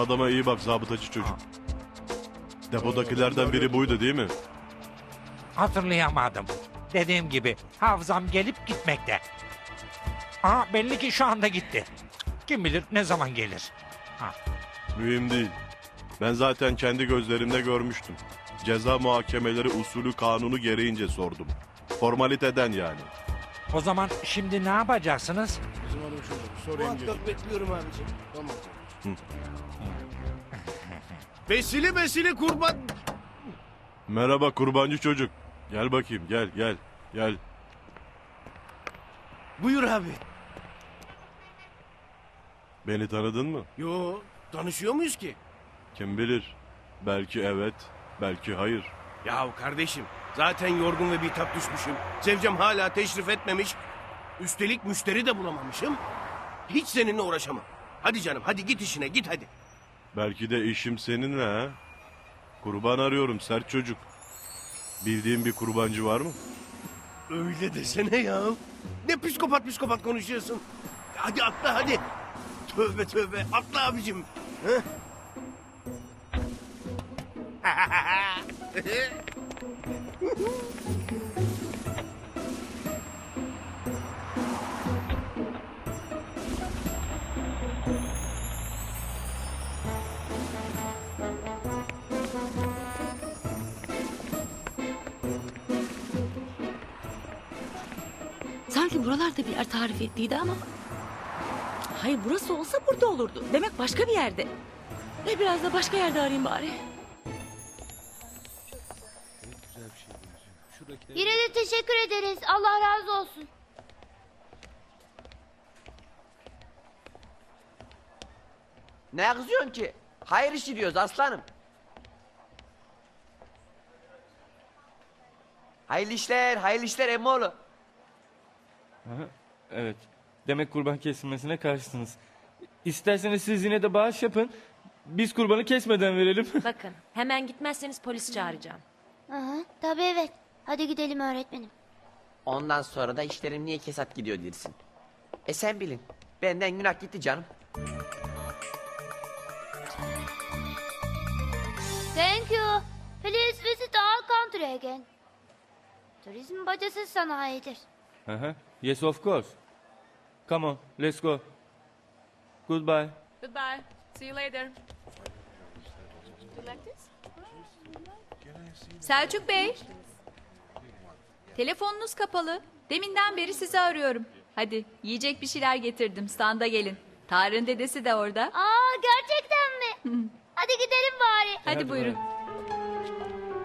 adama iyi bak zabıtacı çocuk. Depodakilerden biri buydu değil mi? Hatırlayamadım. Dediğim gibi hafızam gelip gitmekte. Aa belli ki şu anda gitti. Kim bilir ne zaman gelir. Ha, Mühim değil. Ben zaten kendi gözlerimde görmüştüm. Ceza muhakemeleri usulü kanunu gereğince sordum. Formaliteden yani. o zaman şimdi ne yapacaksınız? Muhakkak bekliyorum abicim. Tamam. Besili besili kurban. Merhaba kurbancı çocuk. Gel bakayım gel gel gel. Buyur abi. Beni tanıdın mı? Yo tanışıyor muyuz ki? Kim bilir. Belki evet, belki hayır. Yahu kardeşim zaten yorgun ve bitap düşmüşüm. Zevcem hala teşrif etmemiş. Üstelik müşteri de bulamamışım. Hiç seninle uğraşamam. Hadi canım hadi git işine git hadi. Belki de işim seninle ha. Kurban arıyorum sert çocuk. Bildiğin bir kurbancı var mı? Öyle desene ya. Ne psikopat psikopat konuşuyorsun. Hadi atla hadi. Tövbe tövbe atla abicim. Heh. Sanki buralarda bir yer tarif ettiydi ama. Hayır burası olsa burada olurdu. Demek başka bir yerde. Ne biraz da başka yerde arayayım bari. Yine de teşekkür ederiz. Allah razı olsun. Ne kızıyorsun ki? Hayır işi diyoruz aslanım. Hayırlı işler, hayırlı işler emmoğlu. Evet. Demek kurban kesilmesine karşısınız. İsterseniz siz yine de bağış yapın. Biz kurbanı kesmeden verelim. Bakın hemen gitmezseniz polis çağıracağım. Hı, tabii evet. Hadi gidelim öğretmenim. Ondan sonra da işlerim niye kesat gidiyor dersin. E sen bilin. Benden günah gitti canım. Thank you. Please visit our country again. Turizm bacası sanayidir. Aha. yes of course. Come on, let's go. Goodbye. Goodbye. See you later. Selçuk Bey. Telefonunuz kapalı. Deminden beri sizi arıyorum. Hadi yiyecek bir şeyler getirdim. Standa gelin. Tarık'ın dedesi de orada. Aa gerçekten mi? Hadi gidelim bari. Hadi buyurun.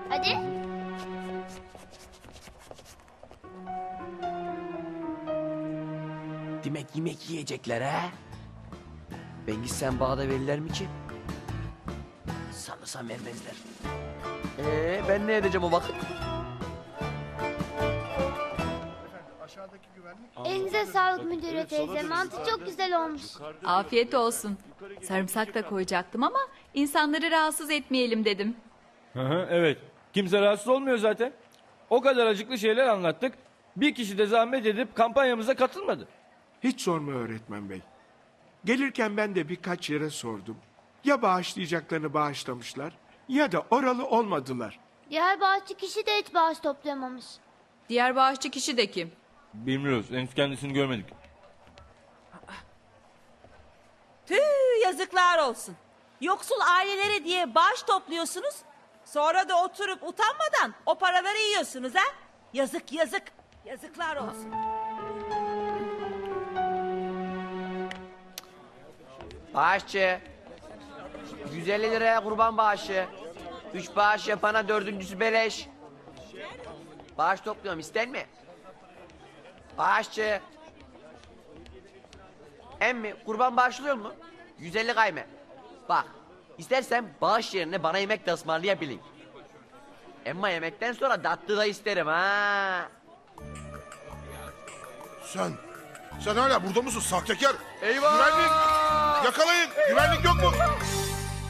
Hadi. Demek yemek yiyecekler ha? Ben gitsem bağda verirler mi ki? Sanırsam vermezler. Ee, ben ne edeceğim o vakit? Elinize sağlık müdüre teyze. Mantı çok güzel olmuş. Afiyet olsun. Sarımsak da koyacaktım ama insanları rahatsız etmeyelim dedim. Aha, evet. Kimse rahatsız olmuyor zaten. O kadar acıklı şeyler anlattık. Bir kişi de zahmet edip kampanyamıza katılmadı. Hiç sorma öğretmen bey. Gelirken ben de birkaç yere sordum. Ya bağışlayacaklarını bağışlamışlar ya da oralı olmadılar. Diğer bağışçı kişi de et bağış toplayamamış. Diğer bağışçı kişi de kim? Bilmiyoruz. Henüz kendisini görmedik. Tüh yazıklar olsun. Yoksul ailelere diye bağış topluyorsunuz. Sonra da oturup utanmadan o paraları yiyorsunuz ha? Yazık yazık. Yazıklar olsun. Bağışçı. 150 liraya kurban bağışı. Üç bağış yapana dördüncüsü beleş. Bağış topluyorum ister mi? Bağışçı. Emmi kurban bağışlıyor mu? 150 kayme. Bak istersen bağış yerine bana yemek de ısmarlayabilin. Emma yemekten sonra tatlı da isterim ha. Sen, sen hala burada mısın sahtekar? Eyvah! Güvenlik! Yakalayın! Güvenlik yok mu?